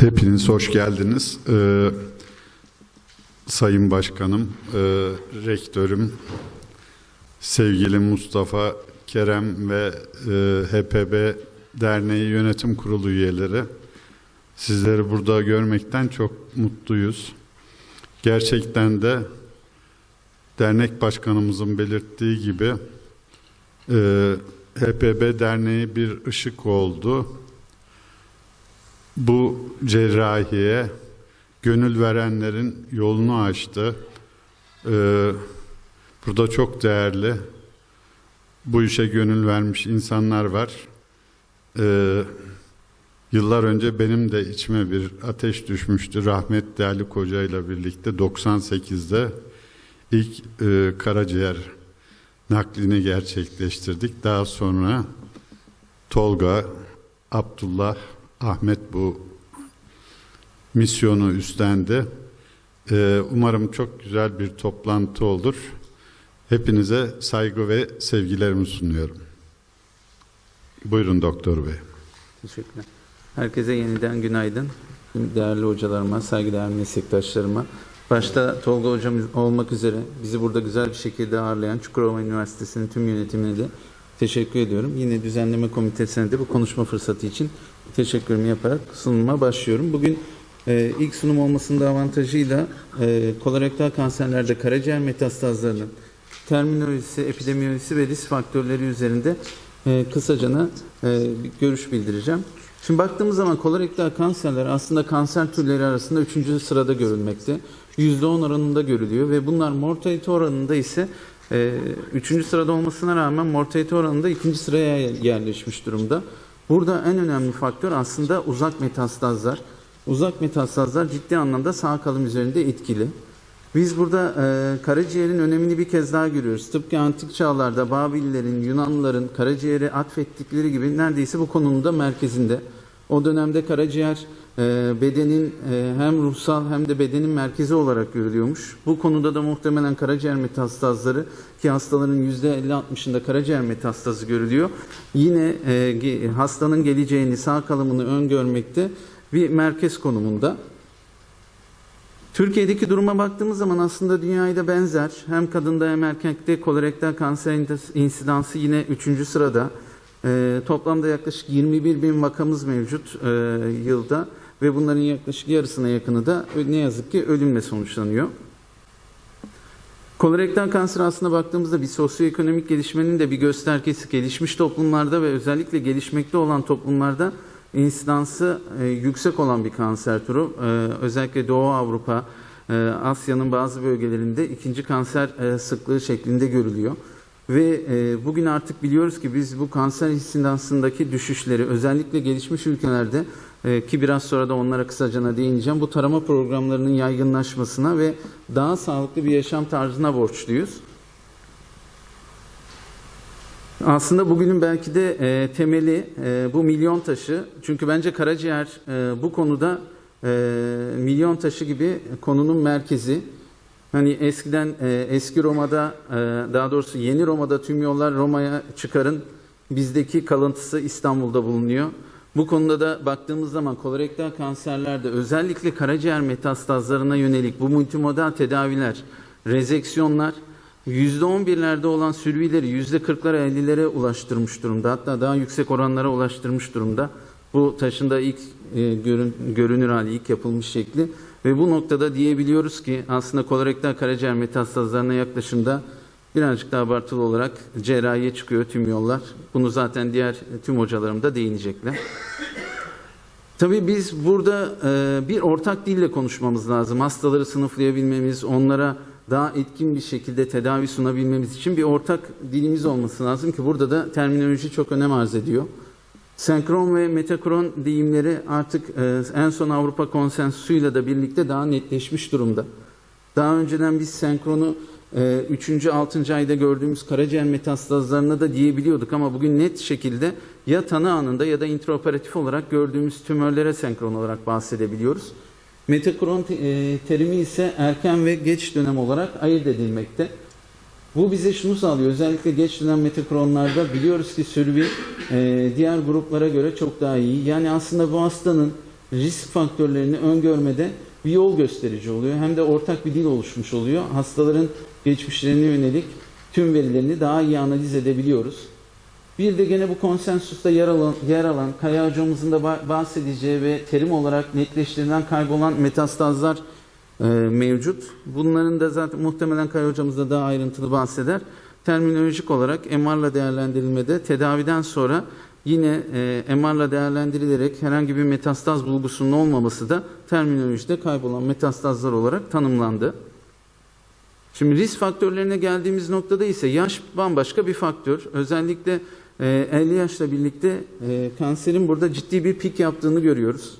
Hepiniz hoş geldiniz. Ee, Sayın Başkanım, e, Rektörüm, sevgili Mustafa Kerem ve e, HPB Derneği Yönetim Kurulu üyeleri, sizleri burada görmekten çok mutluyuz. Gerçekten de dernek başkanımızın belirttiği gibi e, HPB Derneği bir ışık oldu bu cerrahiye gönül verenlerin yolunu açtı. Ee, burada çok değerli bu işe gönül vermiş insanlar var. Ee, yıllar önce benim de içime bir ateş düşmüştü. Rahmetli Ali Koca ile birlikte 98'de ilk e, karaciğer naklini gerçekleştirdik. Daha sonra Tolga, Abdullah, Ahmet bu misyonu üstlendi. Ee, umarım çok güzel bir toplantı olur. Hepinize saygı ve sevgilerimi sunuyorum. Buyurun doktor bey. Teşekkürler. Herkese yeniden günaydın. Değerli hocalarıma, saygıdeğer meslektaşlarıma. Başta Tolga hocam olmak üzere bizi burada güzel bir şekilde ağırlayan Çukurova Üniversitesi'nin tüm yönetimine de teşekkür ediyorum. Yine düzenleme komitesine de bu konuşma fırsatı için teşekkürümü yaparak sunuma başlıyorum. Bugün e, ilk sunum olmasının avantajıyla e, kolorektal kanserlerde karaciğer metastazlarının terminolojisi, epidemiyolojisi ve risk faktörleri üzerinde e, kısacana e, bir görüş bildireceğim. Şimdi baktığımız zaman kolorektal kanserler aslında kanser türleri arasında 3. sırada görülmekte. %10 oranında görülüyor ve bunlar mortalite oranında ise 3. sırada olmasına rağmen mortalite oranında 2. sıraya yerleşmiş durumda. Burada en önemli faktör aslında uzak metastazlar. Uzak metastazlar ciddi anlamda sağ kalım üzerinde etkili. Biz burada e, karaciğerin önemini bir kez daha görüyoruz. Tıpkı antik çağlarda Babillerin, Yunanlıların karaciğeri atfettikleri gibi neredeyse bu konunun da merkezinde. O dönemde karaciğer e, bedenin e, hem ruhsal hem de bedenin merkezi olarak görülüyormuş. Bu konuda da muhtemelen karaciğer metastazları ki hastaların %50-60'ında karaciğer metastazı görülüyor. Yine e, hastanın geleceğini, sağ kalımını öngörmekte bir merkez konumunda. Türkiye'deki duruma baktığımız zaman aslında dünyaya da benzer. Hem kadında hem erkekte kolorektal kanser insidansı yine 3. sırada. Ee, toplamda yaklaşık 21 bin vakamız mevcut e, yılda ve bunların yaklaşık yarısına yakını da ne yazık ki ölümle sonuçlanıyor. Kolorektal kanser aslında baktığımızda bir sosyoekonomik gelişmenin de bir göstergesi. Gelişmiş toplumlarda ve özellikle gelişmekte olan toplumlarda insidansı e, yüksek olan bir kanser türü. E, özellikle Doğu Avrupa, e, Asya'nın bazı bölgelerinde ikinci kanser e, sıklığı şeklinde görülüyor. Ve e, bugün artık biliyoruz ki biz bu kanser insidansındaki düşüşleri özellikle gelişmiş ülkelerde e, ki biraz sonra da onlara kısacana değineceğim. Bu tarama programlarının yaygınlaşmasına ve daha sağlıklı bir yaşam tarzına borçluyuz. Aslında bugünün belki de e, temeli e, bu milyon taşı. Çünkü bence karaciğer e, bu konuda e, milyon taşı gibi konunun merkezi. Hani eskiden e, eski Roma'da e, daha doğrusu yeni Roma'da tüm yollar Roma'ya çıkarın bizdeki kalıntısı İstanbul'da bulunuyor. Bu konuda da baktığımız zaman kolorektal kanserlerde özellikle karaciğer metastazlarına yönelik bu multimodal tedaviler, rezeksiyonlar %11'lerde olan sürvileri %40'lara 50'lere ulaştırmış durumda. Hatta daha yüksek oranlara ulaştırmış durumda. Bu taşın da ilk e, görün, görünür hali, ilk yapılmış şekli. Ve bu noktada diyebiliyoruz ki aslında kolorektal karaciğer metastazlarına yaklaşımda birazcık daha abartılı olarak cerrahiye çıkıyor tüm yollar. Bunu zaten diğer tüm hocalarım da değinecekler. Tabii biz burada e, bir ortak dille konuşmamız lazım. Hastaları sınıflayabilmemiz, onlara daha etkin bir şekilde tedavi sunabilmemiz için bir ortak dilimiz olması lazım ki burada da terminoloji çok önem arz ediyor. Senkron ve metakron deyimleri artık e, en son Avrupa konsensusuyla da birlikte daha netleşmiş durumda. Daha önceden biz senkronu 3. 6. ayda gördüğümüz karaciğer metastazlarına da diyebiliyorduk ama bugün net şekilde ya tanı anında ya da intraoperatif olarak gördüğümüz tümörlere senkron olarak bahsedebiliyoruz. Metakron e, terimi ise erken ve geç dönem olarak ayırt edilmekte. Bu bize şunu sağlıyor. Özellikle geç dönem metakronlarda biliyoruz ki sürvi e, diğer gruplara göre çok daha iyi. Yani aslında bu hastanın risk faktörlerini öngörmede bir yol gösterici oluyor. Hem de ortak bir dil oluşmuş oluyor. Hastaların geçmişlerine yönelik tüm verilerini daha iyi analiz edebiliyoruz. Bir de gene bu konsensusta yer alan, yer alan Kaya hocamızın da ba- bahsedeceği ve terim olarak netleştirilen kaybolan metastazlar e, mevcut. Bunların da zaten muhtemelen Kaya hocamız da daha ayrıntılı bahseder. Terminolojik olarak MR'la değerlendirilmede tedaviden sonra yine e, MR'la değerlendirilerek herhangi bir metastaz bulgusunun olmaması da terminolojide kaybolan metastazlar olarak tanımlandı. Şimdi risk faktörlerine geldiğimiz noktada ise yaş bambaşka bir faktör. Özellikle e, 50 yaşla birlikte e, kanserin burada ciddi bir pik yaptığını görüyoruz.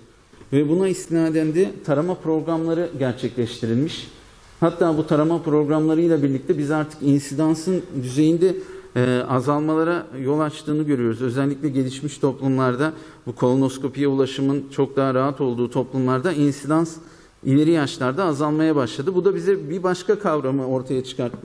Ve buna istinaden de tarama programları gerçekleştirilmiş. Hatta bu tarama programlarıyla birlikte biz artık insidansın düzeyinde e, azalmalara yol açtığını görüyoruz. Özellikle gelişmiş toplumlarda bu kolonoskopiye ulaşımın çok daha rahat olduğu toplumlarda insidans ileri yaşlarda azalmaya başladı. Bu da bize bir başka kavramı ortaya çıkarttı.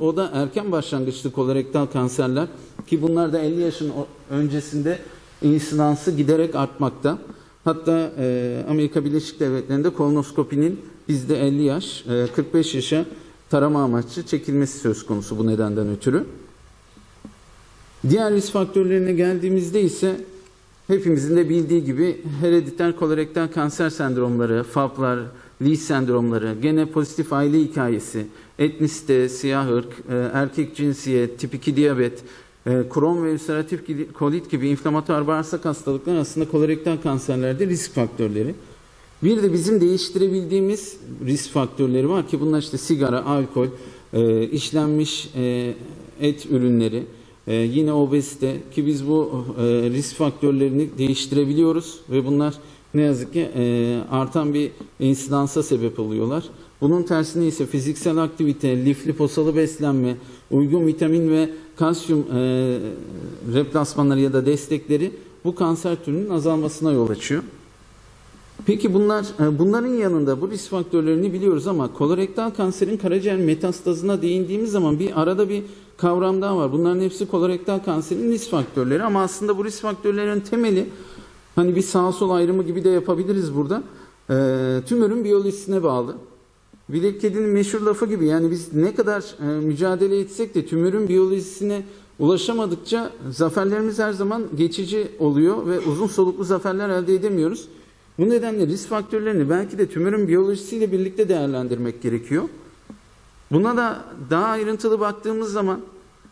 O da erken başlangıçlı kolorektal kanserler ki bunlar da 50 yaşın öncesinde insidansı giderek artmakta. Hatta e, Amerika Birleşik Devletleri'nde kolonoskopinin bizde 50 yaş, e, 45 yaşa tarama amaçlı çekilmesi söz konusu bu nedenden ötürü. Diğer risk faktörlerine geldiğimizde ise hepimizin de bildiği gibi herediter kolorektal kanser sendromları, FAP'lar, Lee sendromları, gene pozitif aile hikayesi, etnisite, siyah ırk, e, erkek cinsiyet, tip 2 diyabet, e, Crohn ve ülseratif kolit gibi inflamatuar bağırsak hastalıklar aslında kolorektal kanserlerde risk faktörleri. Bir de bizim değiştirebildiğimiz risk faktörleri var ki bunlar işte sigara, alkol, e, işlenmiş e, et ürünleri, e, yine obezite ki biz bu risk faktörlerini değiştirebiliyoruz ve bunlar ne yazık ki artan bir insidansa sebep oluyorlar. Bunun tersine ise fiziksel aktivite, lif liposalı beslenme, uygun vitamin ve kalsiyum e, replasmanları ya da destekleri bu kanser türünün azalmasına yol açıyor. Peki bunlar e, bunların yanında bu risk faktörlerini biliyoruz ama kolorektal kanserin karaciğer metastazına değindiğimiz zaman bir arada bir kavram daha var. Bunların hepsi kolorektal kanserin risk faktörleri ama aslında bu risk faktörlerin temeli hani bir sağ sol ayrımı gibi de yapabiliriz burada. E, tümörün biyolojisine bağlı. Bilek kedinin meşhur lafı gibi yani biz ne kadar e, mücadele etsek de tümörün biyolojisine ulaşamadıkça zaferlerimiz her zaman geçici oluyor ve uzun soluklu zaferler elde edemiyoruz. Bu nedenle risk faktörlerini belki de tümörün biyolojisiyle birlikte değerlendirmek gerekiyor. Buna da daha ayrıntılı baktığımız zaman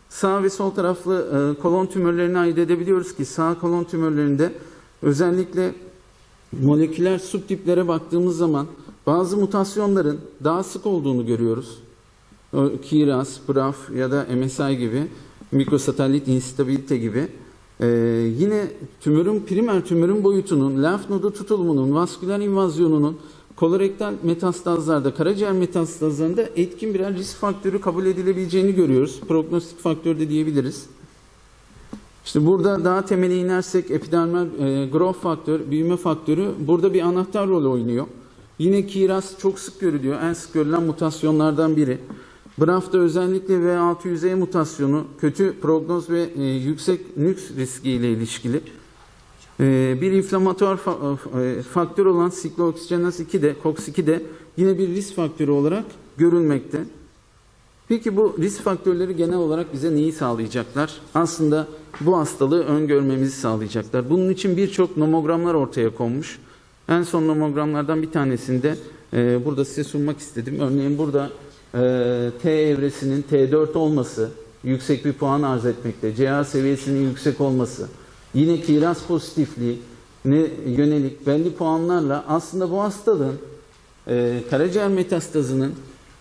sağ ve sol taraflı e, kolon tümörlerini ayırt edebiliyoruz ki sağ kolon tümörlerinde özellikle moleküler subtiplere baktığımız zaman bazı mutasyonların daha sık olduğunu görüyoruz. O KRAS, BRAF ya da MSI gibi mikrosatelit instabilite gibi ee, yine tümörün primer tümörün boyutunun, lenf nodu tutulumunun, vasküler invazyonunun kolorektal metastazlarda, karaciğer metastazlarında etkin birer risk faktörü kabul edilebileceğini görüyoruz. Prognostik faktör de diyebiliriz. İşte burada daha temele inersek epidermal e, growth faktör, büyüme faktörü burada bir anahtar rol oynuyor. Yine KRAS çok sık görülüyor. En sık görülen mutasyonlardan biri. BRAF'ta özellikle V600E mutasyonu kötü prognoz ve e, yüksek nüks riski ile ilişkili. E, bir inflamatuar fa- e, faktör olan siklooksijenaz 2 de, COX-2 de yine bir risk faktörü olarak görülmekte. Peki bu risk faktörleri genel olarak bize neyi sağlayacaklar? Aslında bu hastalığı öngörmemizi sağlayacaklar. Bunun için birçok nomogramlar ortaya konmuş. En son nomogramlardan bir tanesinde e, burada size sunmak istedim. Örneğin burada e, T evresinin T4 olması yüksek bir puan arz etmekte. CA seviyesinin yüksek olması. Yine kiraz pozitifliği ne yönelik belli puanlarla aslında bu hastalığın e, karaciğer metastazının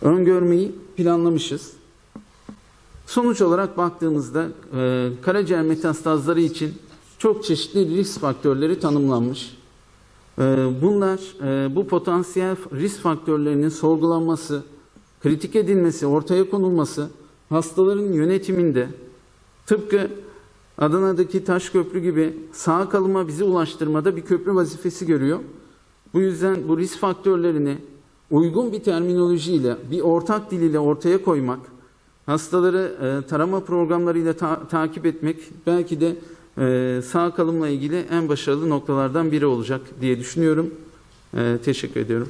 öngörmeyi planlamışız. Sonuç olarak baktığımızda e, karaciğer metastazları için çok çeşitli risk faktörleri tanımlanmış. E, bunlar e, bu potansiyel risk faktörlerinin sorgulanması, kritik edilmesi, ortaya konulması hastaların yönetiminde tıpkı Adana'daki taş köprü gibi sağ kalıma bizi ulaştırmada bir köprü vazifesi görüyor. Bu yüzden bu risk faktörlerini uygun bir terminolojiyle, bir ortak dil ile ortaya koymak, hastaları e, tarama programlarıyla ta- takip etmek belki de e, sağ kalımla ilgili en başarılı noktalardan biri olacak diye düşünüyorum. E, teşekkür ediyorum.